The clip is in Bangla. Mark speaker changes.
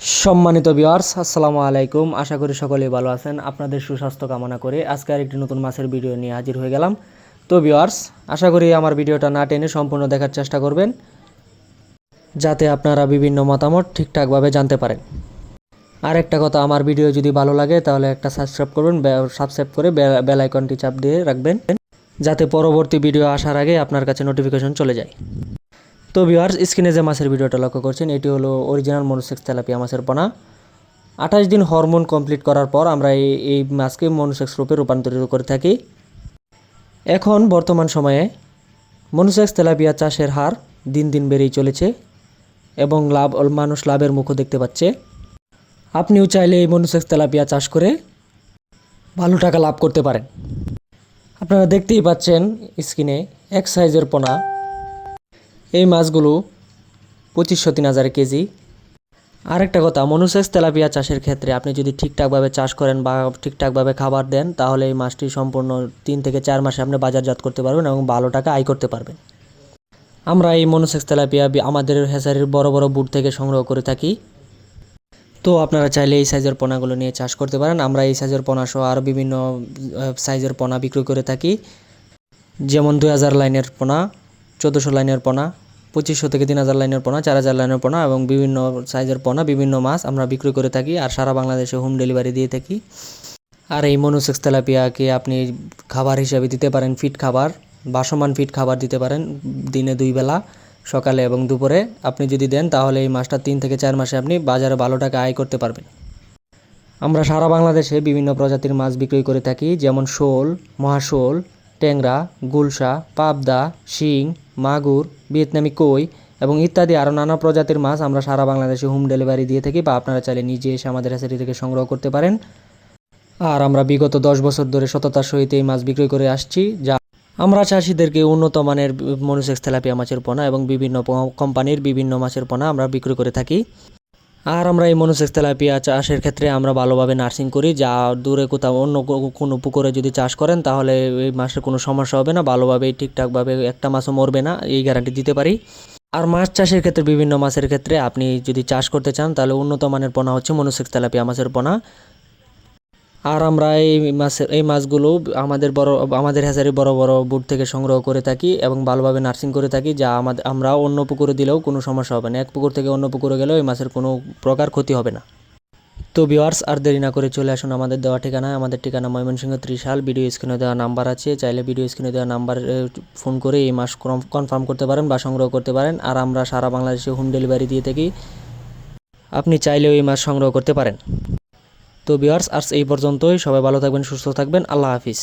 Speaker 1: সম্মানিত বিয়ার্স আসসালামু আলাইকুম। আশা করি সকলেই ভালো আছেন। আপনাদের সুস্বাস্থ্য কামনা করে আজকে আরেকটি নতুন মাছের ভিডিও নিয়ে হাজির হয়ে গেলাম। তো বিয়ার্স আশা করি আমার ভিডিওটা না টেনে সম্পূর্ণ দেখার চেষ্টা করবেন, যাতে আপনারা বিভিন্ন মতামত ঠিকঠাকভাবে জানতে পারেন। আর একটা কথা, আমার ভিডিও যদি ভালো লাগে, তাহলে একটা সাবস্ক্রাইব করবেন সাবস্ক্রাইব করে বেল আইকনটি চাপ দিয়ে রাখবেন, যাতে পরবর্তী ভিডিও আসার আগে আপনার কাছে নোটিফিকেশন চলে যায়। তো ভিউয়ার্স, স্ক্রিনে যে মাছের ভিডিওটা লক্ষ্য করছেন, এটি হলো অরিজিনাল মনুসেক্স তেলাপিয়া মাছের পোনা। আঠাশ দিন হরমোন কমপ্লিট করার পর আমরা এই এই মাছকে মনুসেক্স রূপে রূপান্তরিত করে থাকি। এখন বর্তমান সময়ে মনুসেক্স তেলাপিয়া চাষের হার দিন দিন বেড়েই চলেছে এবং লাভ, মানুষ লাভের মুখও দেখতে পাচ্ছে। আপনিও চাইলে এই মনুসেক্স তেলাপিয়া চাষ করে ভালো টাকা লাভ করতে পারেন। আপনারা দেখতেই পাচ্ছেন স্ক্রিনে এক সাইজের পোনা। এই মাছগুলো পঁচিশশো তিন হাজার কেজি। আরেকটা কথা মনুসেক্স তেলাপিয়া চাষের ক্ষেত্রে আপনি যদি ঠিকঠাকভাবে চাষ করেন বা ঠিকঠাকভাবে খাবার দেন, তাহলে এই মাছটি সম্পূর্ণ তিন থেকে চার মাসে আপনি বাজারজাত করতে পারবেন এবং ভালো টাকা আয় করতে পারবেন। আমরা এই মনুসেক্স তেলাপিয়া আমাদের হেসারির বড় বড় বুট থেকে সংগ্রহ করে থাকি। তো আপনারা চাইলে এই সাইজের পোনাগুলো নিয়ে চাষ করতে পারেন। আমরা এই সাইজের পোনা সহ আরও বিভিন্ন সাইজের পোনা বিক্রি করে থাকি। যেমন দুই হাজার লাইনের পোনা, চোদ্দোশো লাইনের পোনা পঁচিশশো থেকে তিন হাজার লাইনের পোনা, চার হাজার লাইনের পোনা এবং বিভিন্ন সাইজের পোনা, বিভিন্ন মাছ আমরা বিক্রি করে থাকি আর সারা বাংলাদেশে হোম ডেলিভারি দিয়ে থাকি। আর এই মনুসেক্স তেলাপিয়াকে আপনি খাবার হিসাবে দিতে পারেন ফিট খাবার, বাসমান ফিট খাবার দিতে পারেন দিনে দুই বেলা, সকালে এবং দুপুরে। আপনি যদি দেন তাহলে এই মাছটা তিন থেকে চার মাসে আপনি বাজারে ভালো টাকা আয় করতে পারবেন। আমরা সারা বাংলাদেশে বিভিন্ন প্রজাতির মাছ বিক্রি করে থাকি, যেমন শোল, মহাশোল, ট্যাংরা, গুলশা, পাবদা, শিং মাগুর, ভিয়েতনামি কই এবং ইত্যাদি আরও নানা প্রজাতির মাছ আমরা সারা বাংলাদেশে হোম ডেলিভারি দিয়ে থাকি বা আপনারা চাইলে নিজে এসে আমাদের হ্যাচারি থেকে সংগ্রহ করতে পারেন। আর আমরা বিগত দশ বছর ধরে সততার সহিত এই মাছ বিক্রি করে আসছি, যা আমরা চাষিদেরকে উন্নত মানের মনুসেক্স থেলাপিয়া মাছের পোনা এবং বিভিন্ন কোম্পানির বিভিন্ন মাছের পোনা আমরা বিক্রয় করে থাকি। আর আমরা এই মনুসেক্স চাষের ক্ষেত্রে আমরা ভালোভাবে নার্সিং করি, যা দূরে কোথাও অন্য কোনো পুকুরে যদি চাষ করেন, তাহলে এই মাসের কোনো সমস্যা হবে না। ভালোভাবে ঠিকঠাকভাবে একটা মাছও মরবে না, এই গ্যারান্টি দিতে পারি। আর মাছ চাষের ক্ষেত্রে, বিভিন্ন মাছের ক্ষেত্রে আপনি যদি চাষ করতে চান, তাহলে উন্নত মানের পোনা হচ্ছে মনুসেক্স মাছের পোনা। আর আমরা এই মাছের, এই মাছগুলো আমাদের বড়, আমাদের হ্যাচারি বড় বড় বুট থেকে সংগ্রহ করে থাকি এবং ভালোভাবে নার্সিং করে থাকি, যা আমাদের, আমরা অন্য পুকুরে দিলেও কোনো সমস্যা হবে না। এক পুকুর থেকে অন্য পুকুরে গেলেও এই মাছের কোনো প্রকার ক্ষতি হবে না। তো ভিওয়ার্স আর দেরি না করে চলে আসুন আমাদের দেওয়া ঠিকানায়। আমাদের ঠিকানা ময়মনসিংহ ত্রিশাল, ভিডিও স্ক্রিনে দেওয়া নাম্বার আছে। চাইলে ভিডিও স্ক্রিনে দেওয়া নাম্বার ফোন করে এই মাস কনফার্ম করতে পারেন বা সংগ্রহ করতে পারেন। আর আমরা সারা বাংলাদেশে হোম ডেলিভারি দিয়ে থাকি। আপনি চাইলেও এই মাছ সংগ্রহ করতে পারেন। তো বিয়ার্স আজ এই পর্যন্তই। সবাই ভালো থাকবেন সুস্থ থাকবেন। আল্লাহ হাফিজ।